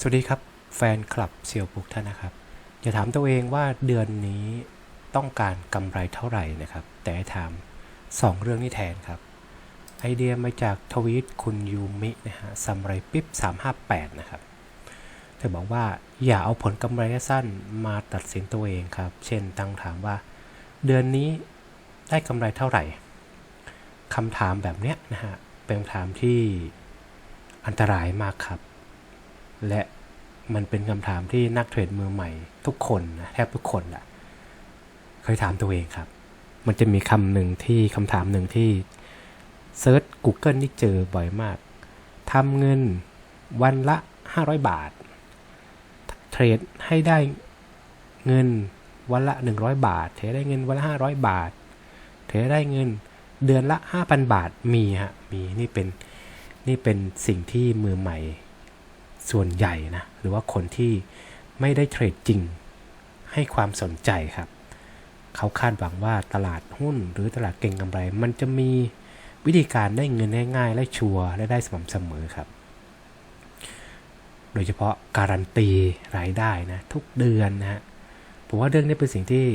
สวัสดีครับ แฟนคลับเซียวพุกท่านนะครับ อย่าถามตัวเองว่าเดือนนี้ต้องการกำไรเท่าไหร่นะครับ แต่ถาม 2 เรื่องนี้แทนครับ ไอเดียมาจากทวีตคุณยูมินะฮะซัมไรปิ๊บ358 นะครับ เธอบอกว่าอย่าเอาผลกำไรสั้นมาตัดสินตัวเองครับ เช่นตั้งถามว่า เดือนนี้ได้กำไรเท่าไหร่คำถามแบบเนี้ยนะฮะเป็นคำถามที่อันตรายมากครับ และมันเป็นคำถามที่นักเทรดมือใหม่ทุกคนนะแทบทุกคนแหละเคยถามตัวเองครับ มันจะมีคำหนึ่งที่คำถามหนึ่งที่เซิร์ช Google นี่เจอบ่อยมากทำเงินวันละ 500 บาท เทรดให้ได้เงินวันละ 100 บาท เทรดได้เงินวันละ 500 บาท เทรดได้เงินเดือนละ 5,000 บาทมีฮะมีนี่เป็นนี่เป็นสิ่งที่มือใหม่ ส่วนใหญ่นะหรือว่าคนที่ไม่ได้เทรดจริง ให้ความสนใจครับ เขาคาดหวังว่าตลาดหุ้นหรือตลาดเก่งกำไร มันจะมีวิธีการได้เงินง่ายๆและชัวร์และได้สม่ำเสมอครับ โดยเฉพาะการันตีรายได้นะทุกเดือนนะฮะผมว่าเรื่องนี้เป็นสิ่งที่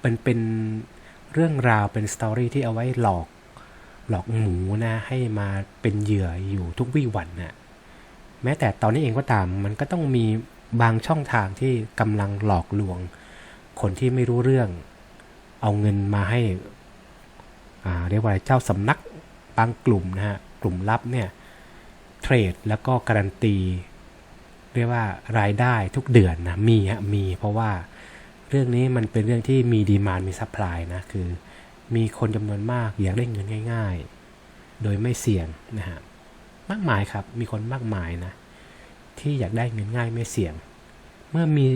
เป็นเป็นเรื่องราวเป็นสตอรี่ที่เอาไว้หลอกหลอกหมูนะให้มาเป็นเหยื่ออยู่ทุกวี่วันนะ แม้แต่ตอนนี้เองก็ตาม มันก็ต้องมีบางช่องทางที่กำลังหลอกลวง คนที่ไม่รู้เรื่อง เอาเงินมาให้เรียกว่าเจ้าสำนักบางกลุ่มนะฮะกลุ่มลับเนี่ยเทรดแล้วก็การันตี เรียกว่ารายได้ทุกเดือนนะมีฮะมีเพราะว่าเรื่องนี้มันเป็นเรื่องที่มีดีมานมีซัพพลายนะคือ มีคนจำนวนมากอยากได้เงินง่าย ๆ โดยไม่เสี่ยงนะฮะ มากมายครับ มีคนมากมายนะ ที่อยากได้เงินง่ายไม่เสี่ยง เมื่อมี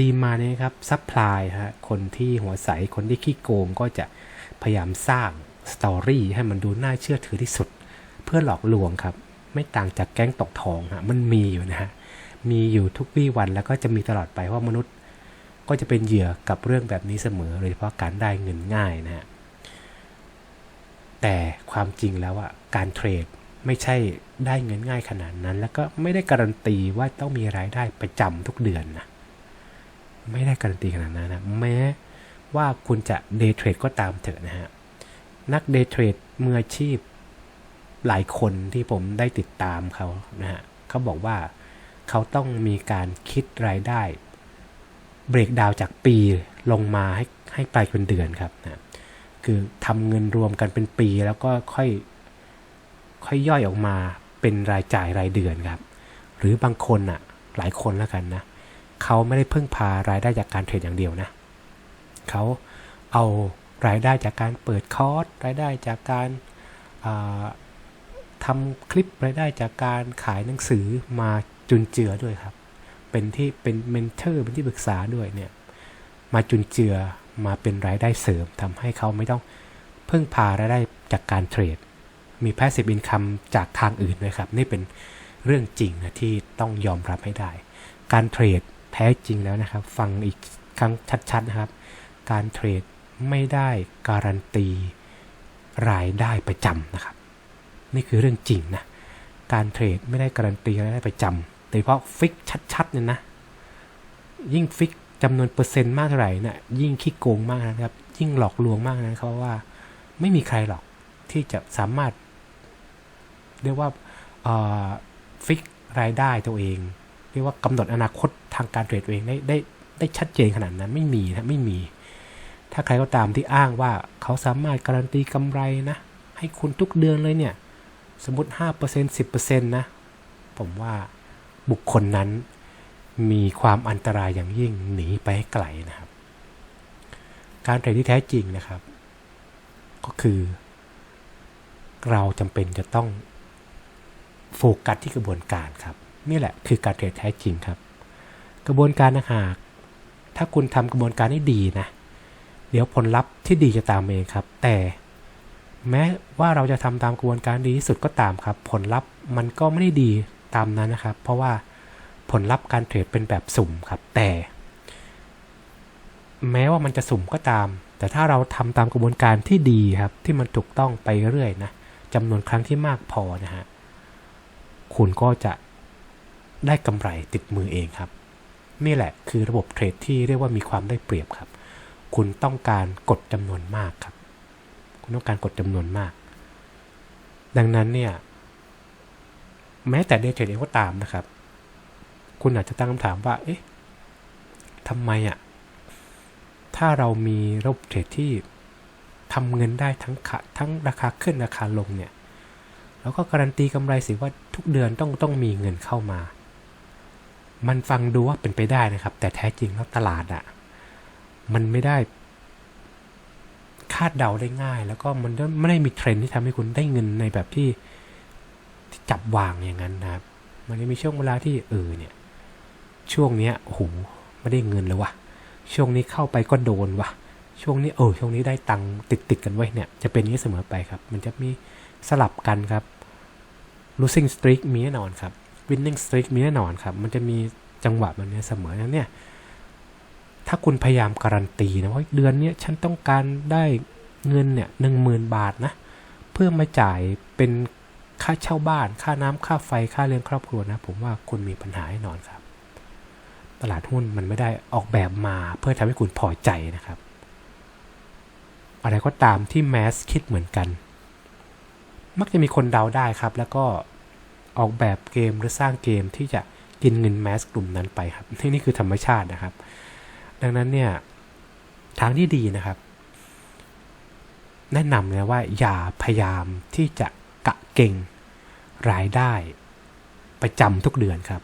ดีมาเนี่ยครับซัพพลายฮะคนที่หัวใส คนที่ขี้โกงก็จะพยายามสร้างสตอรี่ให้มันดูน่าเชื่อถือที่สุด เพื่อหลอกลวงครับ ไม่ต่างจากแก๊งตกทองฮะมันมีอยู่นะฮะมีอยู่ทุกวี่วันแล้วก็จะมีตลอดไปเพราะมนุษย์ ก็จะเป็นเหยื่อกับเรื่องแบบนี้เสมอโดยเฉพาะการได้เงินง่ายนะฮะแต่ความจริงแล้วอะการเทรด ไม่ใช่ได้เงินง่ายขนาดนั้น แล้วก็ไม่ได้การันตีว่าต้องมีรายได้ประจำทุกเดือนนะไม่ได้การันตีขนาดนั้นนะแม้ว่าคุณจะเดย์เทรดก็ตามเถอะนะฮะนักเดย์เทรดมืออาชีพหลายคนที่ผมได้ติดตามเขานะฮะเขาบอกว่าเขาต้องมีการคิดรายได้เบรกดาวจากปีลงมาให้ให้ไปเป็นเดือนครับนะคือทำเงินรวมกันเป็นปีแล้วก็ค่อย ค่อยย่อยออกมาเป็นรายจ่ายรายเดือนครับ หรือบางคนอะหลายคนแล้วกันนะเขาไม่ได้พึ่งพารายได้จากการเทรดอย่างเดียวนะเขาเอารายได้จากการเปิดคอร์สรายได้จากการทำคลิปรายได้จากการขายหนังสือมาจุนเจือด้วยครับ เป็นที่เป็นเมนเทอร์เป็นที่ปรึกษาด้วยเนี่ยมาจุนเจือมาเป็นรายได้เสริมทำให้เขาไม่ต้องพึ่งพารายได้จากการเทรด มี passive income จากทางอื่นด้วยครับ นี่เป็นเรื่องจริงนะที่ต้องยอมรับให้ได้ การเทรดแท้จริงแล้วนะครับ ฟังอีกครั้งชัดๆนะครับ การเทรดไม่ได้การันตีรายได้ประจำนะครับ นี่คือเรื่องจริงนะ การเทรดไม่ได้การันตีรายได้ประจำโดยเฉพาะฟิกชัดๆเนี่ยนะ ยิ่งฟิกจำนวนเปอร์เซ็นต์มากเท่าไหร่นะ่ะยิ่งขี้โกงมากนะครับ ยิ่งหลอกลวงมากนะเขาว่า ไม่มีใครหรอกที่จะสามารถ เรียกว่าฟิกรายได้ตัวเอง เรียกว่ากำหนดอนาคตทางการเทรดตัวเองได้ได้ได้ชัดเจนขนาดนั้นไม่มีนะไม่มี ถ้าใครก็ตามที่อ้างว่าเขาสามารถการันตีกำไรนะ ให้คุณทุกเดือนเลยเนี่ย สมมติ 5% 10%นะ ผมว่าบุคคลนั้นมีความอันตรายอย่างยิ่งหนีไปให้ไกลนะครับ การเทรดที่แท้จริงนะครับ ก็คือ เราจำเป็นจะต้อง โฟกัสที่กระบวนการครับ นี่แหละคือการเทรดแท้จริงครับ กระบวนการนะหาก ถ้าคุณทำกระบวนการให้ดีนะ เดี๋ยวผลลัพธ์ที่ดีจะตามเองครับ แต่แม้ว่าเราจะทำตามกระบวนการดีที่สุดก็ตามครับ ผลลัพธ์มันก็ไม่ได้ดีตามนั้นนะครับ เพราะว่าผลลัพธ์การเทรดเป็นแบบสุ่มครับ แต่ แม้ว่ามันจะสุ่มก็ตาม แต่ถ้าเราทำตามกระบวนการที่ดีครับ ที่มันถูกต้องไปเรื่อยนะจำนวนครั้งที่มากพอนะฮะ คุณก็จะได้กำไรติดมือเองครับ นี่แหละคือระบบเทรดที่เรียกว่ามีความได้เปรียบครับ คุณต้องการกดจำนวนมากครับ คุณต้องการกดจำนวนมาก ดังนั้นเนี่ย แม้แต่เดย์เทรดเองก็ตามนะครับ คุณอาจจะตั้งคำถามว่า เอ๊ะทำไมอะ่ะ ถ้าเรามีระบบเทรดที่ทำเงินได้ทั้งขาทั้งราคาขึ้นราคาลงเนี่ย แล้วก็การันตีกำไรสิว่าทุกเดือนต้องต้องมีเงินเข้ามา มันฟังดูว่าเป็นไปได้นะครับ แต่แท้จริงแล้วตลาดอะ่ะ มันไม่ได้ คาดเดาได้ง่าย แล้วก็มันไม่ได้มีเทรนที่ทำให้คุณได้เงินในแบบที่ที่จับวางอย่างนั้นนะครับ มันจะมีช่วงเวลาที่เออเนี่ย ช่วงเนี้ยโอ้โหไม่ได้เงินเลยวะช่วงนี้เข้าไปก็โดนวะช่วงนี้เออช่วงนี้ได้ตังค์ติดติดกันไว้เนี่ย จะเป็นอย่างนี้เสมอไปครับ มันจะมีสลับกันครับ losing streak มีแน่นอนครับ winning streak มีแน่นอนครับ มันจะมีจังหวะแบบนี้เสมอนั้นเนี่ย ถ้าคุณพยายามการันตีนะว่าเดือนนี้ฉันต้องการได้เงินเนี่ยหนึ่งหมื่นบาทนะ เพื่อมาจ่ายเป็นค่าเช่าบ้าน ค่าน้ำค่าไฟ ค่าเลี้ยงครอบครัวนะ ผมว่าคุณมีปัญหาแน่นอนครับ ตลาดหุ้นมันไม่ได้ออกแบบมาเพื่อทำให้คุณพอใจนะครับ อะไรก็ตามที่แมสคิดเหมือนกัน มักจะมีคนเดาได้ครับ แล้วก็ออกแบบเกมหรือสร้างเกมที่จะกินเงินแมสกลุ่มนั้นไปครับนี่นี่คือธรรมชาตินะครับ ดังนั้นเนี่ยทางที่ดีนะครับ แนะนำเลยว่าอย่าพยายามที่จะกะเก่งรายได้ประจำทุกเดือนครับ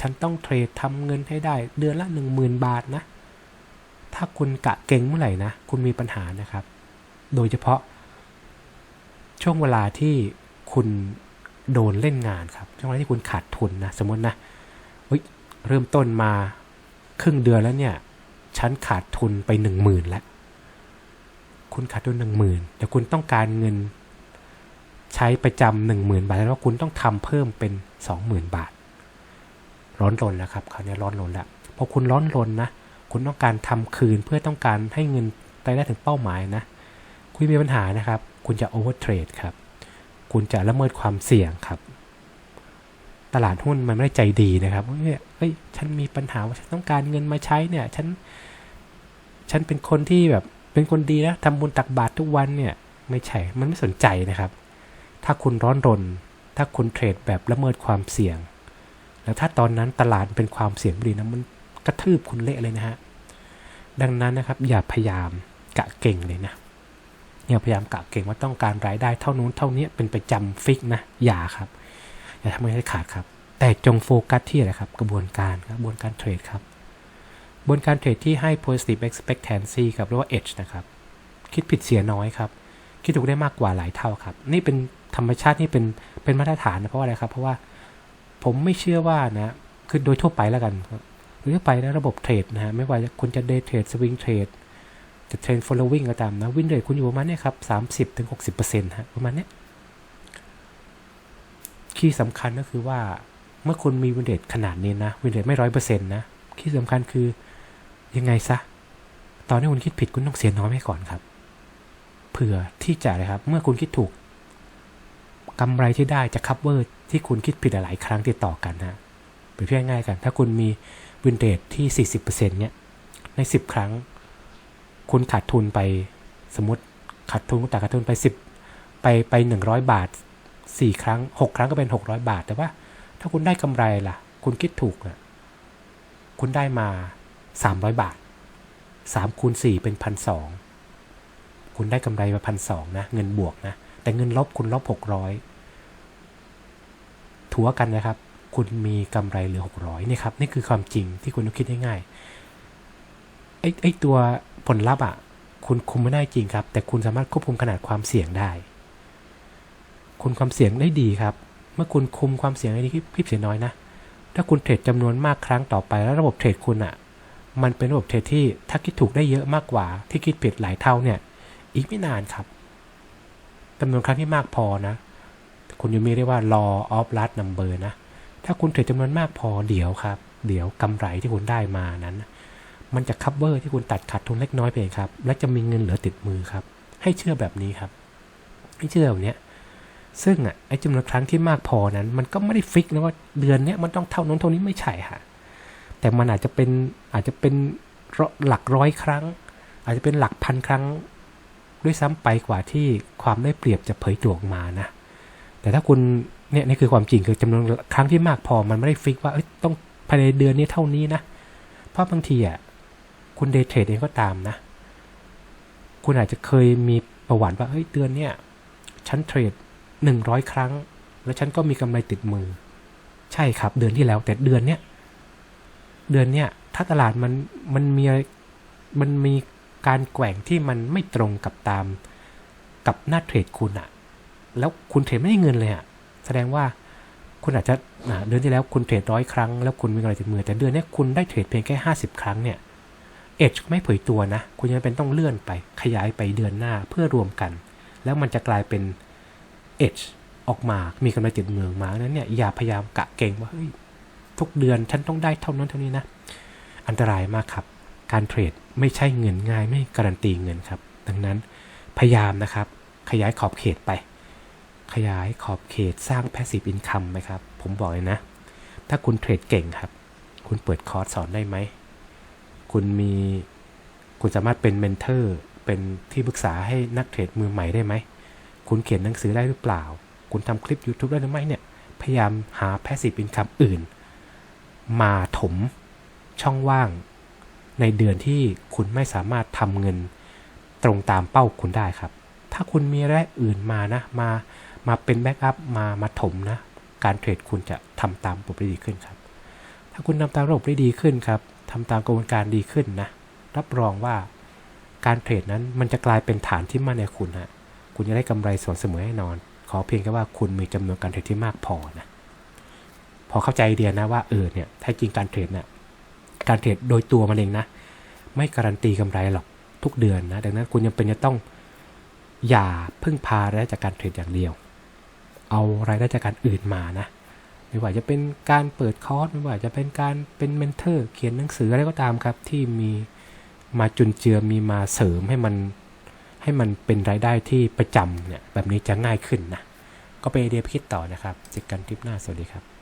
ฉันต้องเทรดทำเงินให้ได้เดือนละ10,000 บาทนะ ถ้าคุณกะเก่งเมื่อไหร่นะ คุณมีปัญหานะครับ โดยเฉพาะ ช่วงเวลาที่คุณโดนเล่นงานครับ ช่วงเวลาที่คุณขาดทุนนะ สมมตินะเฮ้ยเริ่มต้นมาครึ่งเดือนแล้วเนี่ย ฉันขาดทุนไปหนึ่งหมื่นแล้ว คุณขาดทุนหนึ่งหมื่นแต่คุณต้องการเงินใช้ประจำหนึ่งหมื่นบาท แล้วคุณต้องทำเพิ่มเป็นสองหมื่นบาท ร้อนรนแล้วครับคราวนี้ร้อนรนแล้วพอคุณร้อนรนนะ คุณต้องการทำคืนเพื่อต้องการให้เงินไปได้ถึงเป้าหมายนะ คุณมีปัญหานะครับ คุณจะโอเวอร์เทรดครับ คุณจะละเมิดความเสี่ยงครับ ตลาดหุ้นมันไม่ได้ใจดีนะครับว่าเฮ้ย ฉันมีปัญหาว่าฉันต้องการเงินมาใช้เนี่ย ฉัน ฉันเป็นคนที่แบบ เป็นคนดีนะทำบุญตักบาตรทุกวันเนี่ย ไม่ใช่ มันไม่สนใจนะครับ ถ้าคุณร้อนรน ถ้าคุณเทรดแบบละเมิดความเสี่ยง แล้วถ้าตอนนั้นตลาดเป็นความเสี่ยงดีนะ มันกระทืบคุณเละเลยนะฮะ ดังนั้นนะครับ อย่าพยายามกะเก่งเลยนะ อย่าพยายามกะเก่งว่าต้องการรายได้เท่านู้นเท่านี้เป็นประจำฟิกนะอย่าครับอย่าทำให้ขาดครับ แต่จงโฟกัสที่อะไรครับ กระบวนการกระบวนการเทรดครับกระบวนการเทรดที่ให้ positive expectancy กับเรียกว่า edge นะครับ คิดผิดเสียน้อยครับ คิดถูกได้มากกว่าหลายเท่าครับ นี่เป็นธรรมชาตินี่เป็นเป็นมาตรฐานนะเพราะอะไรครับ เพราะว่าผมไม่เชื่อว่านะคือโดยทั่วไปแล้วกันครับโดยทั่วไปแล้วระบบเทรดนะฮะไม่ว่าคุณจะ day trade swing trade จะเทรน following ก็ตามนะ win rate คุณอยู่ประมาณนี้ครับสามสิบถึงหกสิบเปอร์เซ็นต์ฮะประมาณนี้คีย์สำคัญก็คือว่าเมื่อคุณมี win rate ขนาดนี้นะ win rate ไม่ร้อยเปอร์เซ็นต์นะคีย์สำคัญคือยังไงซะตอนที่คุณคิดผิดคุณต้องเสียน้อยให้ก่อนครับ เผื่อที่จะนะครับ เมื่อคุณคิดถูกกำไรที่ได้จะ cover ที่คุณคิดผิดหลายครั้งติดต่อกันนะเปรียบเทียบง่ายกัน ถ้าคุณมี win rate ที่ 40%เนี่ยใน 10 ครั้ง คุณขาดทุนไปสมมติขาดทุนแต่ขาดทุนไป 10 ไปไป 100 บาท 4 ครั้ง 6 ครั้งก็เป็น 600 บาท แต่ว่า ถ้าคุณได้กำไรล่ะ คุณคิดถูกนะคุณได้มา 300 บาท3คูณ4เป็นพันสองคุณได้กำไรมาพันสองนะ เงินบวกนะ แต่เงินลบคุณลบ 600ถัวกันนะครับ คุณมีกำไรเหลือ 600นี่ครับ นี่คือความจริงที่คุณต้องคิดง่ายๆไอ้ไอ้ตัว ผลลัพธ์อะ คุณคุมไม่ได้จริงครับ แต่คุณสามารถควบคุมขนาดความเสี่ยงได้ คุณความเสี่ยงได้ดีครับ เมื่อคุณคุมความเสี่ยงได้ดีคลิปเสียน้อยนะ ถ้าคุณเทรดจำนวนมากครั้งต่อไปแล้วระบบเทรดคุณอะ มันเป็นระบบเทรดที่ถ้าคิดถูกได้เยอะมากกว่า ที่คิดผิดหลายเท่าเนี่ย อีกไม่นานครับจำนวนครั้งที่มากพอนะ คุณยังมีเรียกว่า law of large number นะ ถ้าคุณเทรดจำนวนมากพอเดี๋ยวครับ เดี๋ยวกำไรที่คุณได้มานั้น มันจะ cover ที่คุณตัดขาดทุนเล็กน้อยไปครับ และจะมีเงินเหลือติดมือครับ ให้เชื่อแบบนี้ครับ ให้เชื่อแบบนี้ซึ่งอะไอ้จำนวนครั้งที่มากพอนั้น มันก็ไม่ได้ฟิกนะว่าเดือนเนี้ยมันต้องเท่านั้นเท่านี้ไม่ใช่ฮะแต่มันอาจจะเป็นอาจจะเป็นหลักร้อยครั้ง อาจจะเป็นหลักพันครั้งด้วยซ้ำไปกว่าที่ความได้เปรียบจะเผยตัวออกมานะ แต่ถ้าคุณเนี่ยนี่คือความจริงคือจำนวนครั้งที่มากพอมันไม่ได้ฟิกว่าต้องภายในเดือนนี้เท่านี้นะ เพราะบางทีอะ คุณเดย์เทรดเองก็ตามนะ คุณอาจจะเคยมีประวัติว่าเฮ้ยเดือนเนี้ยฉันเทรดหนึ่งร้อยครั้ง แล้วฉันก็มีกำไรติดมือ ใช่ครับ เดือนที่แล้วแต่เดือนเนี้ยเดือนเนี้ยถ้าตลาดมันมันมีมันมีการแกว่งที่มันไม่ตรงกับตามกับหน้าเทรดคุณอะแล้วคุณเทรดไม่ได้เงินเลยอะแสดงว่าคุณอาจจะเดือนที่แล้วคุณเทรดร้อยครั้งแล้วคุณมีกำไรติดมือแต่เดือนนี้คุณได้เทรดเพียงแค่ห้าสิบครั้งเนี่ย เอชไม่เผยตัวนะ คุณยังเป็นต้องเลื่อนไปขยายไปเดือนหน้าเพื่อรวมกัน แล้วมันจะกลายเป็น Edge ออกมามีกำไรติดมืองมานั้นเนี่ยอย่าพยายามกะเก่งว่าเฮ้ยทุกเดือนฉันต้องได้เท่านั้นเท่านี้นะ อันตรายมากครับ การเทรดไม่ใช่เงินง่ายไม่การันตีเงินครับ ดังนั้นพยายามนะครับ ขยายขอบเขตไป ขยายขอบเขตสร้าง passive income ไหมครับ ผมบอกเลยนะ ถ้าคุณเทรดเก่งครับ คุณเปิดคอร์สสอนได้ไหม คุณมีคุณสามารถเป็นเมนเทอร์เป็นที่ปรึกษาให้นักเทรดมือใหม่ได้ไหม คุณเขียนหนังสือได้หรือเปล่า คุณทำคลิป YouTube ได้หรือไม่เนี่ย พยายามหา passive income อื่น มาถมช่องว่าง ในเดือนที่คุณไม่สามารถทำเงินตรงตามเป้าคุณได้ครับ ถ้าคุณมีรายอื่นมานะ มา มาเป็นแบ็กอัพมา มาถมนะ การเทรดคุณจะทำตามระบบได้ดีขึ้นครับ ถ้าคุณทำตามระบบได้ดีขึ้นครับ ทำตามกระบวนการดีขึ้นนะ รับรองว่าการเทรดนั้นมันจะกลายเป็นฐานที่มั่นในคุณฮะคุณจะได้กำไรส่วนเสมอแน่นอน ขอเพียงแค่ว่าคุณมีจำนวนการเทรดที่มากพอนะ พอเข้าใจไอเดียนะว่าเออเนี่ยถ้าจริงการเทรดเนี่ยการเทรดโดยตัวมันเองนะ ไม่การันตีกำไรหรอกทุกเดือนนะดังนั้นคุณยังเป็นจะต้องอย่าพึ่งพารายได้จากการเทรดอย่างเดียว เอารายได้จากการอื่นมานะ ไม่ว่าจะเป็นการเปิดคอร์สไม่ว่าจะเป็นการเป็นเมนเทอร์ เขียนหนังสืออะไรก็ตามครับ ที่มีมาจุนเจือมีมาเสริมให้มันให้มันเป็นรายได้ที่ประจำเนี่ยแบบนี้จะง่ายขึ้นนะก็เป็นไอเดียพิคิดต่อนะครับเจอกันทริปหน้าสวัสดีครับ